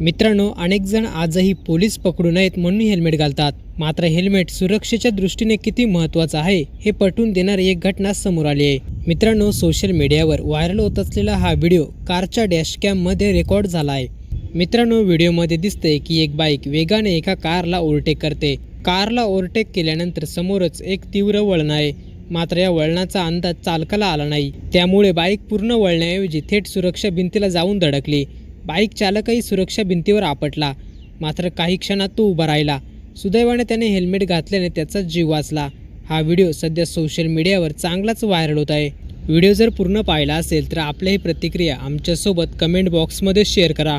मित्रांनो अनेक जण आजही पोलीस पकडू नयेत म्हणून हेल्मेट घालतात. मात्र हेल्मेट सुरक्षेच्या दृष्टीने किती महत्त्वाचं आहे हे पटवून देणारी एक घटना समोर आली आहे. मित्रांनो सोशल मीडियावर व्हायरल होत असलेला हा व्हिडिओ कारच्या डॅशकॅममध्ये रेकॉर्ड झाला आहे. मित्रांनो व्हिडिओमध्ये दिसते की एक बाईक वेगाने एका कारला ओव्हरटेक करते. कारला ओव्हरटेक केल्यानंतर समोरच एक तीव्र वळण आहे. मात्र या वळणाचा अंदाज चालकाला आला नाही. त्यामुळे बाईक पूर्ण वळण्याऐवजी थेट सुरक्षा भिंतीला जाऊन धडकली. बाईक चालकही सुरक्षा भिंतीवर आपटला. मात्र काही क्षणात तो उभा राहिला. सुदैवाने त्याने हेल्मेट घातल्याने त्याचा जीव वाचला. हा व्हिडिओ सध्या सोशल मीडियावर चांगलाच व्हायरल होत आहे. व्हिडिओ जर पूर्ण पाहिला असेल तर आपल्याही प्रतिक्रिया आमच्यासोबत कमेंट बॉक्समध्ये शेअर करा.